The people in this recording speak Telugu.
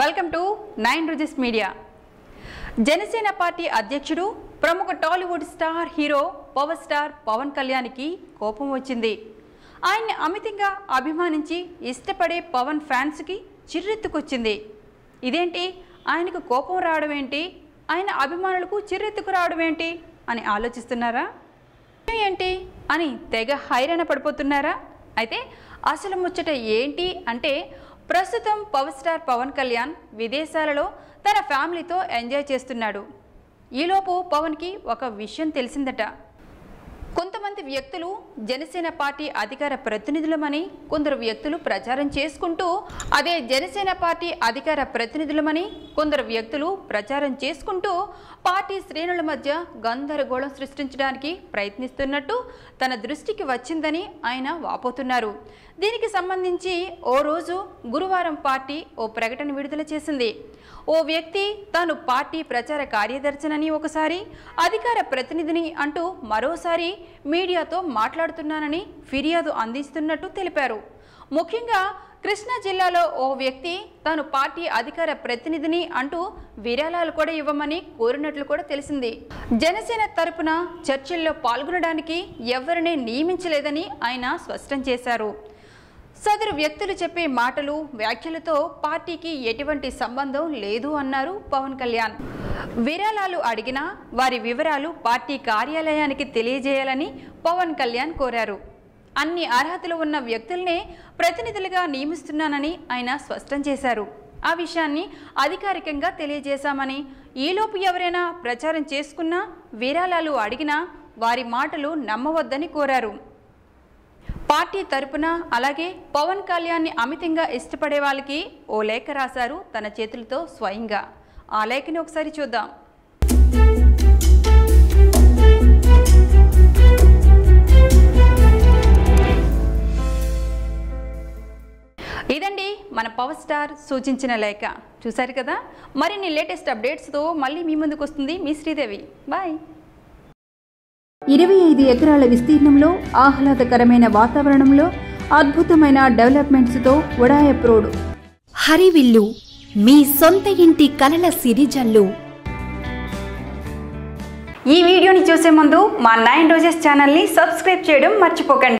వెల్కమ్ టు నైన్ రుజిస్ మీడియా జనసేన పార్టీ అధ్యక్షుడు ప్రముఖ Tollywood star hero power star Pawan కళ్యాణ్కి కోపం వచ్చింది. ఆయన్ని అమితంగా అభిమానించి ఇష్టపడే పవన్ ఫ్యాన్స్కి చిర్రెత్తుకొచ్చింది. ఇదేంటి? ఆయనకు కోపం రావడం ఏంటి? ఆయన అభిమానులకు చిర్రెత్తుకు రావడం ఏంటి? అని ఆలోచిస్తున్నారా? ఏంటి? అని తెగ హైరాణ పడిపోతున్నారా? అయితే అసలు ముచ్చట ఏంటి అంటే ప్రస్తుతం పవర్ స్టార్ పవన్ కళ్యాణ్ విదేశాలలో తన ఫ్యామిలీతో ఎంజాయ్ చేస్తున్నాడు. ఈలోపు పవన్కి ఒక విషయం తెలిసిందట. కొంతమంది వ్యక్తులు జనసేన పార్టీ అధికార ప్రతినిధులమని కొందరు వ్యక్తులు ప్రచారం చేసుకుంటూ అదే జనసేన పార్టీ అధికార ప్రతినిధులమని కొందరు వ్యక్తులు ప్రచారం చేసుకుంటూ పార్టీ శ్రేణుల మధ్య గందరగోళం సృష్టించడానికి ప్రయత్నిస్తున్నట్టు తన దృష్టికి వచ్చిందని ఆయన వాపోతున్నారు. దీనికి సంబంధించి ఓ రోజు గురువారం పార్టీ ఓ ప్రకటన విడుదల చేసింది. ఓ వ్యక్తి తాను పార్టీ ప్రచార కార్యదర్శనని ఒకసారి అధికార ప్రతినిధిని అంటూ మరోసారి మీడియాతో మాట్లాడుతున్నానని ఫిర్యాదు అందిస్తున్నట్టు తెలిపారు. ముఖ్యంగా కృష్ణా జిల్లాలో ఓ వ్యక్తి తాను పార్టీ అధికార ప్రతినిధిని అంటూ విరాళాలు కూడా ఇవ్వమని కోరినట్లు కూడా తెలిసింది. జనసేన తరపున చర్చల్లో పాల్గొనడానికి ఎవరిని నియమించలేదని ఆయన స్పష్టం చేశారు. సదరు వ్యక్తులు చెప్పే మాటలు వ్యాఖ్యలతో పార్టీకి ఎటువంటి సంబంధం లేదు అన్నారు పవన్ కళ్యాణ్. విరాళాలు అడిగినా వారి వివరాలు పార్టీ కార్యాలయానికి తెలియజేయాలని పవన్ కళ్యాణ్ కోరారు. అన్ని అర్హతలు ఉన్న వ్యక్తుల్నే ప్రతినిధులుగా నియమిస్తున్నానని ఆయన స్పష్టం చేశారు. ఆ విషయాన్ని అధికారికంగా తెలియజేశామని ఈలోపు ఎవరైనా ప్రచారం చేసుకున్నా విరాళాలు అడిగినా వారి మాటలు నమ్మవద్దని కోరారు. పార్టీ తరపున అలాగే పవన్ కళ్యాణ్ని అమితంగా ఇష్టపడే వాళ్ళకి ఓ లేఖ రాశారు తన చేతులతో స్వయంగా. ఆ లేఖని ఒకసారి చూద్దాం. ఇదండి మన పవర్ స్టార్ సూచించిన లేఖ. చూశారు కదా? మరిన్ని లేటెస్ట్ అప్డేట్స్తో మళ్ళీ మీ ముందుకు వస్తుంది మీ శ్రీదేవి. బాయ్. ఇరవై ఐదు ఎకరాల విస్తీర్ణంలో ఆహ్లాదకరమైన వాతావరణంలో అద్భుతమైన డెవలప్మెంట్స్తో ఉడాయప్ రోడ్ హరివిల్లు మీ సొంత ఇంటి కలల సిరిజల్లు. ఈ వీడియోని చూసే ముందు మా నైన్ రోజెస్ ఛానల్ని సబ్స్క్రైబ్ చేయడం మర్చిపోకండి.